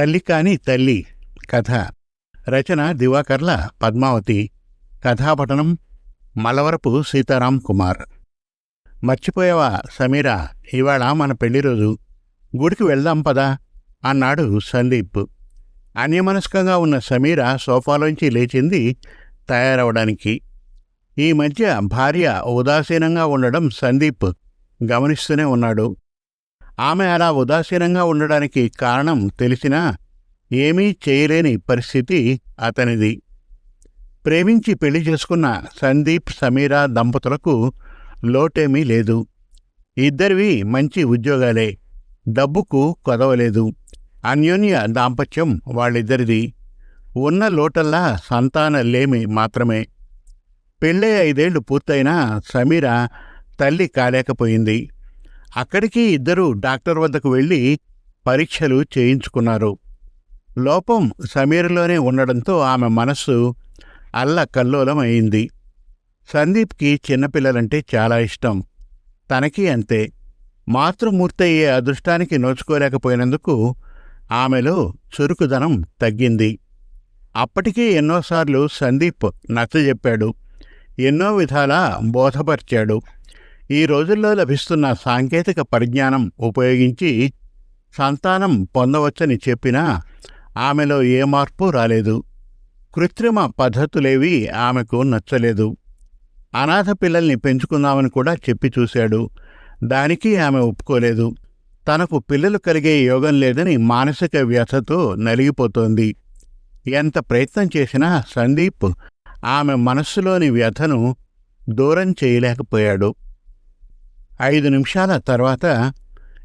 తల్లి కాని తల్లి. కథ. రచన దివాకర్ల పద్మావతి. కథాపఠనం మలవరపు సీతారాం కుమార్. మర్చిపోయావా సమీరా? ఇవాళ మన పెళ్ళి రోజు. గుడికి వెళ్దాం పదా? అన్నాడు సందీప్. అన్యమనస్కంగా ఉన్న సమీర సోఫాలోంచి లేచింది తయారవడానికి. ఈ మధ్య భార్య ఉదాసీనంగా ఉండడం సందీప్ గమనిస్తూనే ఉన్నాడు. ఆమె అలా ఉదాసీనంగా ఉండడానికి కారణం తెలిసినా ఏమీ చేయలేని పరిస్థితి అతనిది. ప్రేమించి పెళ్ళి చేసుకున్న సందీప్ సమీరా దంపతులకు లోటేమీ లేదు. ఇద్దరివి మంచి ఉద్యోగాలే. డబ్బుకు కొదవలేదు. అన్యోన్య దాంపత్యం వాళ్ళిద్దరిది. ఉన్న లోటల్లా సంతాన లేమి మాత్రమే. పెళ్ళే ఐదేళ్ళు పూర్తయినా సమీర తల్లి కాలేకపోయింది. అక్కడికి ఇద్దరు డాక్టర్ వద్దకు వెళ్ళి పరీక్షలు చేయించుకున్నారు. లోపం సమీరలోనే ఉండడంతో ఆమె మనస్సు అల్ల అయింది సందీప్కి చిన్నపిల్లలంటే చాలా ఇష్టం. తనకి అంతే. మాతృమూర్తి అయ్యే అదృష్టానికి నోచుకోలేకపోయినందుకు ఆమెలో చురుకుదనం తగ్గింది. అప్పటికీ ఎన్నోసార్లు సందీప్ నచ్చజెప్పాడు. ఎన్నో విధాలా బోధపరిచాడు. ఈ రోజుల్లో లభిస్తున్న సాంకేతిక పరిజ్ఞానం ఉపయోగించి సంతానం పొందవచ్చని చెప్పినా ఆమెలో ఏ మార్పు రాలేదు. కృత్రిమ పద్ధతులేవి ఆమెకు నచ్చలేదు. అనాథ పిల్లల్ని పెంచుకుందామని కూడా చెప్పి చూశాడు. దానికి ఆమె ఒప్పుకోలేదు. తనకు పిల్లలు కలిగే యోగం లేదని మానసిక వ్యథతో నలిగిపోతోంది. ఎంత ప్రయత్నం చేసినా సందీప్ ఆమె మనస్సులోని వ్యథను దూరం చేయలేకపోయాడు. ఐదు నిమిషాల తర్వాత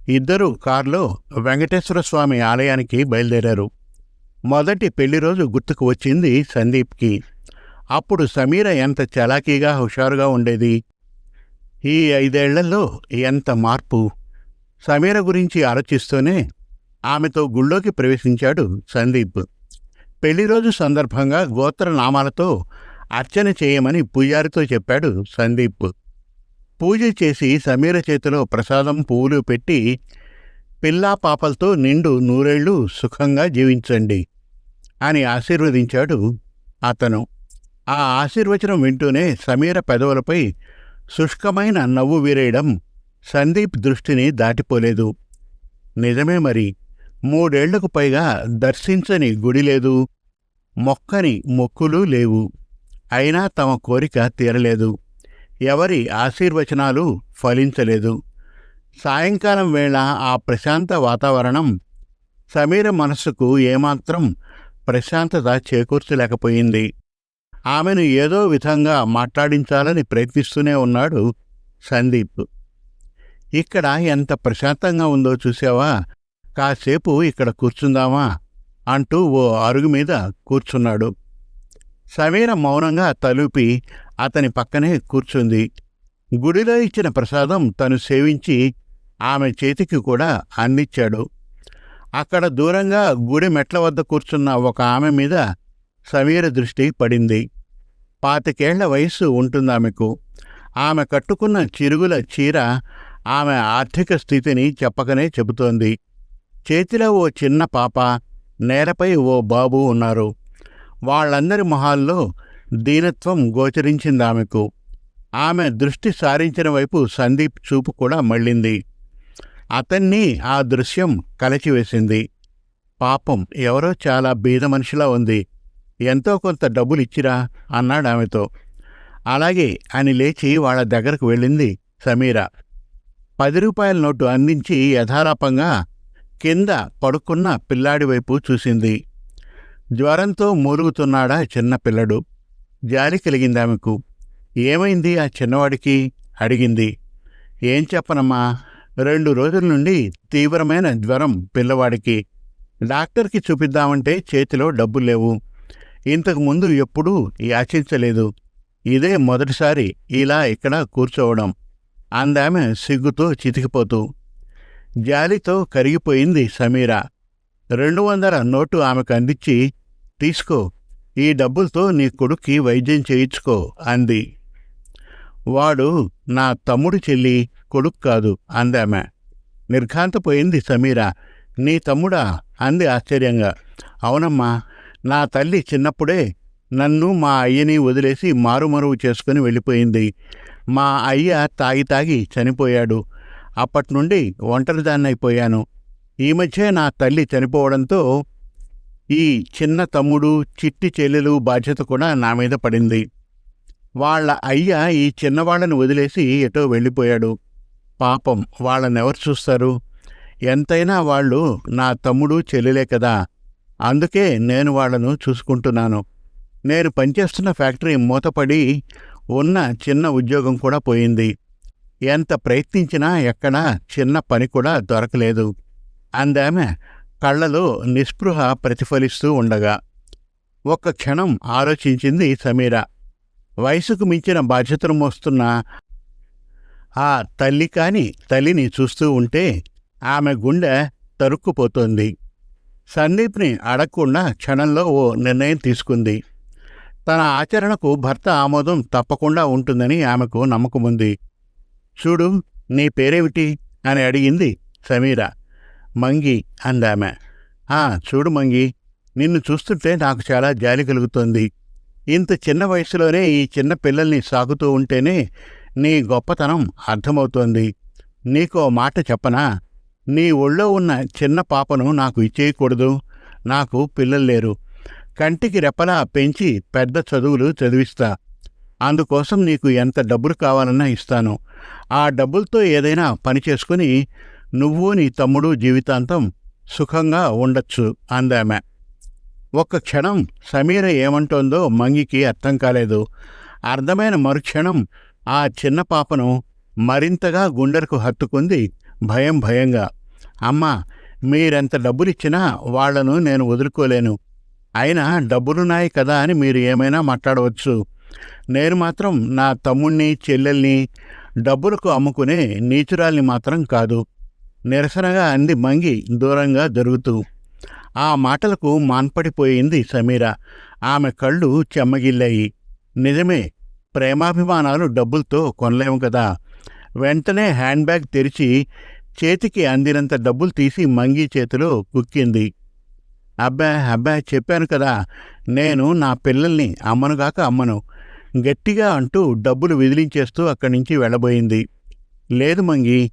ఇద్దరూ కారులో వెంకటేశ్వర స్వామి ఆలయానికి బయలుదేరారు. మొదటి పెళ్ళి రోజు గుర్తుకు వచ్చింది సందీప్కి. అప్పుడు సమీర ఎంత చలాకీగా హుషారుగా ఉండేది? ఈ ఐదేళ్ళలో ఎంత మార్పు? సమీర గురించి ఆలోచిస్తూనే ఆమెతో గుళ్ళోకి ప్రవేశించాడు సందీప్. పెళ్ళిరోజు సందర్భంగా గోత్రనామాలతో అర్చన చేయమని పూజారితో చెప్పాడు సందీప్. పూజ చేసి సమీర చేతిలో ప్రసాదం పువ్వులు పెట్టి పిల్లా పాపలతో నిండు నూరేళ్ళు సుఖంగా జీవించండి అని ఆశీర్వదించాడు అతను. ఆ ఆశీర్వచనం వింటూనే సమీర పెదవులపై శుష్కమైన నవ్వు వీరేయడం సందీప్ దృష్టిని దాటిపోలేదు. నిజమే మరి మూడేళ్ళకు పైగా దర్శించని గుడి లేదు మొక్కని మొక్కులు లేవు అయినా తమ కోరిక తీరలేదు. ఎవరి ఆశీర్వచనాలు ఫలించలేదు. సాయంకాలం వేళ ఆ ప్రశాంత వాతావరణం సమీర మనస్సుకు ఏమాత్రం ప్రశాంతత చేకూర్చలేకపోయింది. ఆమెను ఏదో విధంగా మాట్లాడించాలని ప్రయత్నిస్తూనే ఉన్నాడు సందీప్. ఇక్కడ ఎంత ప్రశాంతంగా ఉందో చూసావా? కాసేపు ఇక్కడ కూర్చుందామా? అంటూ ఓ అరుగు మీద కూర్చున్నాడు. సమీర మౌనంగా తలుపి అతని పక్కనే కూర్చుంది. గుడిలో ఇచ్చిన ప్రసాదం తను సేవించి ఆమె చేతికి కూడా అందించాడు. అక్కడ దూరంగా గుడి మెట్ల వద్ద కూర్చున్న ఒక ఆమె మీద సమీర దృష్టి పడింది. పాతికేళ్ళ వయస్సు ఉంటుందామెకు. ఆమె కట్టుకున్న చిరుగుల చీర ఆమె ఆర్థిక స్థితిని చెప్పకనే చెబుతోంది. చేతిలో ఓ చిన్న పాప నేలపై ఓ బాబు ఉన్నారు. వాళ్ళందరి మొహాల్లో దీనత్వం గోచరించిందామెకు. ఆమె దృష్టి సారించిన వైపు సందీప్ చూపు కూడా మళ్ళింది. అతన్ని ఆ దృశ్యం కలచివేసింది. పాపం ఎవరో చాలా బీద మనిషిలా ఉంది. ఎంతో కొంత డబ్బులిచ్చిరా అన్నాడు ఆమెతో అలాగే అని లేచి వాళ్ళ దగ్గరకు వెళ్ళింది సమీర. పది రూపాయల నోటు అందించి యథారాపంగా కింద పడుకున్న పిల్లాడి వైపు చూసింది. జ్వరంతో మూలుగుతున్నాడా చిన్న పిల్లడు. జాలి కలిగింది ఆమెకు ఏమైంది ఆ చిన్నవాడికి? అడిగింది. ఏం చెప్పనమ్మా? రెండు రోజుల నుండి తీవ్రమైన జ్వరం పిల్లవాడికి. డాక్టర్కి చూపిద్దామంటే చేతిలో డబ్బులు లేవు. ఇంతకు ముందు ఎప్పుడూ యాచించలేదు. ఇదే మొదటిసారి ఇలా ఇక్కడ కూర్చోవడం. అందామె సిగ్గుతో చితికిపోతూ. జాలితో కరిగిపోయింది సమీర. రెండు వందల నోటు ఆమెకు అందించి తీసుకో. ఈ డబ్బులతో నీ కొడుక్కి వైద్యం చేయించుకో అంది. వాడు నా తమ్ముడు చెల్లి కొడుకు కాదు అందామె నిర్ఘాంతపోయింది సమీర. నీ తమ్ముడా? అంది ఆశ్చర్యంగా. అవునమ్మా నా తల్లి చిన్నప్పుడే నన్ను మా అయ్యని వదిలేసి మారుమరువు చేసుకుని వెళ్ళిపోయింది. మా అయ్య తాగి తాగి చనిపోయాడు. అప్పటి నుండి ఒంటరిదాన్నైపోయాను. ఈ మధ్య నా తల్లి చనిపోవడంతో ఈ చిన్న తమ్ముడు చిట్టి చెల్లెలు బాధ్యత కూడా నా మీద పడింది. వాళ్ళ అయ్య ఈ చిన్నవాళ్ళని వదిలేసి ఎటో వెళ్ళిపోయాడు. పాపం వాళ్ళనెవరు చూస్తారు? ఎంతైనా వాళ్ళు నా తమ్ముడు చెల్లెలే కదా. అందుకే నేను వాళ్ళను చూసుకుంటున్నాను. నేను పనిచేస్తున్న ఫ్యాక్టరీ మూతపడి ఉన్న చిన్న ఉద్యోగం కూడా పోయింది. ఎంత ప్రయత్నించినా ఎక్కడా చిన్న పని కూడా దొరకలేదు. అందామె కళ్ళలో నిస్పృహ ప్రతిఫలిస్తూ ఉండగా ఒక్క క్షణం ఆలోచించింది సమీర. వయసుకు మించిన బాధ్యతను మోస్తున్న ఆ తల్లి కాని తల్లిని చూస్తూ ఉంటే ఆమె గుండె తరుక్కుపోతోంది. సందీప్ని అడగకుండా క్షణంలో ఓ నిర్ణయం తీసుకుంది. తన ఆచరణకు భర్త ఆమోదం తప్పకుండా ఉంటుందని ఆమెకు నమ్మకముంది. చూడు నీ పేరేమిటి? అని అడిగింది సమీర. మంగి అందామె. ఆ చూడు మంగి నిన్ను చూస్తుంటే నాకు చాలా జాలి కలుగుతోంది. ఇంత చిన్న వయసులోనే ఈ చిన్న పిల్లల్ని సాగుతూ ఉంటేనే నీ గొప్పతనం అర్థమవుతోంది. నీకో మాట చెప్పనా? నీ ఒళ్ళో ఉన్న చిన్న పాపను నాకు ఇచ్చేయకూడదు. నాకు పిల్లలు లేరు. కంటికి రెప్పలా పెంచి పెద్ద చదువులు చదివిస్తా. అందుకోసం నీకు ఎంత డబ్బులు కావాలన్నా ఇస్తాను. ఆ డబ్బులతో ఏదైనా పని చేసుకుని నువ్వు నీ తమ్ముడు జీవితాంతం సుఖంగా ఉండొచ్చు అందామె. ఒక్క క్షణం సమీర ఏమంటోందో మంగికి అర్థం కాలేదు. అర్థమైన మరుక్షణం ఆ చిన్న పాపను మరింతగా గుండెలకు హత్తుకుంది భయం భయంగా. అమ్మా మీరెంత డబ్బులిచ్చినా వాళ్ళను నేను వదులుకోలేను. అయినా డబ్బులున్నాయి కదా అని మీరు ఏమైనా మాట్లాడవచ్చు. నేను మాత్రం నా తమ్ముణ్ణి చెల్లెల్ని డబ్బులకు అమ్ముకునే నీచురాల్ని మాత్రం కాదు. నిరసనగా అంది మంగి దూరంగా జరుగుతూ. ఆ మాటలకు మాన్పడిపోయింది సమీర. ఆమె కళ్ళు చెమ్మగిల్లాయి. నిజమే ప్రేమాభిమానాలు డబ్బులతో కొనలేము కదా. వెంటనే హ్యాండ్ బ్యాగ్ తెరిచి చేతికి అందినంత డబ్బులు తీసి మంగి చేతిలో కుక్కింది అబ్బా అబ్బా చెప్పాను కదా నేను నా పిల్లల్ని అమ్మనుగాక అమ్మను. గట్టిగా అంటూ డబ్బులు విదిలించేస్తూ అక్కడి నుంచి వెళ్ళబోయింది. లేదు మంగి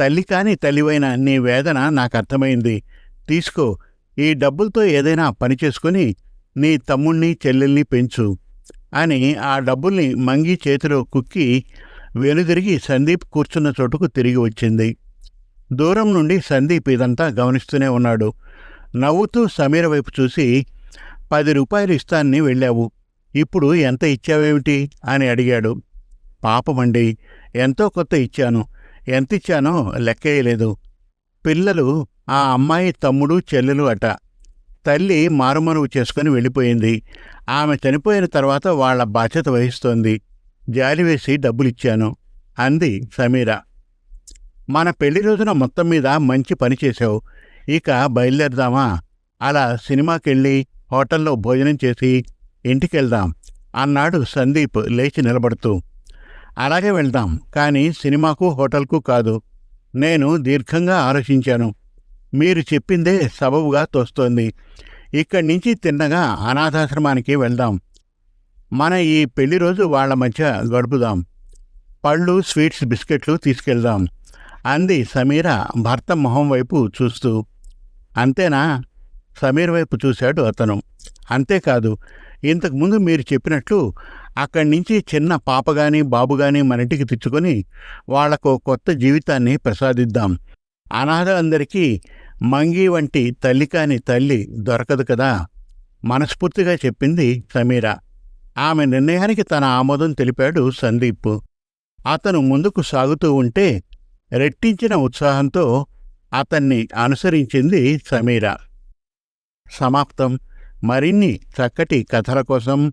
తల్లి కాని తల్లివైన నీ వేదన నాకు అర్థమైంది. తీసుకో ఈ డబ్బులతో ఏదైనా పని చేసుకుని నీ తమ్ముణ్ణి చెల్లెల్ని పెంచు అని ఆ డబ్బుల్ని మంగి చేతిలో కుక్కి వెనుదిరిగి సందీప్ కూర్చున్న చోటుకు తిరిగి వచ్చింది. దూరం నుండి సందీప్ ఇదంతా గమనిస్తూనే ఉన్నాడు. నవ్వుతూ సమీర వైపు చూసి పది రూపాయలు ఇస్తానని వెళ్ళావు. ఇప్పుడు ఎంత ఇచ్చావేమిటి? అని అడిగాడు. పాపమండి ఎంతో కొత్త ఇచ్చాను. ఎంతిచ్చానో లెక్కేయలేదు. పిల్లలు ఆ అమ్మాయి తమ్ముడు చెల్లెలు అట. తల్లి మారుమరువు చేసుకుని వెళ్ళిపోయింది. ఆమె చనిపోయిన తర్వాత వాళ్ళ బాధ్యత వహిస్తోంది. జాలివేసి డబ్బులిచ్చాను అంది సమీర. మన పెళ్ళి రోజున మొత్తం మీద మంచి పని చేశావు. ఇక బయలుదేరదామా? అలా సినిమాకెళ్ళి హోటల్లో భోజనం చేసి ఇంటికెళ్దాం అన్నాడు సందీప్ లేచి నిలబడుతూ. అలాగే వెళ్దాం. కానీ సినిమాకు హోటల్కు కాదు. నేను దీర్ఘంగా ఆలోచించాను. మీరు చెప్పిందే సబబుగా తోస్తోంది. ఇక్కడి నుంచి తిన్నగా అనాథాశ్రమానికి వెళ్దాం. మన ఈ పెళ్ళి రోజు వాళ్ళ మధ్య గడుపుదాం. పళ్ళు స్వీట్స్ బిస్కెట్లు తీసుకెళ్దాం. అంది సమీర భర్త మొహం వైపు చూస్తూ. అంతేనా? సమీర్ వైపు చూశాడు అతను. అంతేకాదు. ఇంతకుముందు మీరు చెప్పినట్లు అక్కడి నుంచి చిన్న పాపగాని బాబుగాని మన ఇంటికి తెచ్చుకొని వాళ్ళకు కొత్త జీవితాన్ని ప్రసాదిద్దాం. అనాథలందరికీ మంగి వంటి తల్లి కాని తల్లి దొరకదు కదా? మనస్ఫూర్తిగా చెప్పింది సమీర. ఆమె నిర్ణయానికి తన ఆమోదం తెలిపాడు సందీప్. అతను ముందుకు సాగుతూ ఉంటే రెట్టించిన ఉత్సాహంతో అతన్ని అనుసరించింది సమీర. సమాప్తం. మరిన్ని చక్కటి కథల కోసం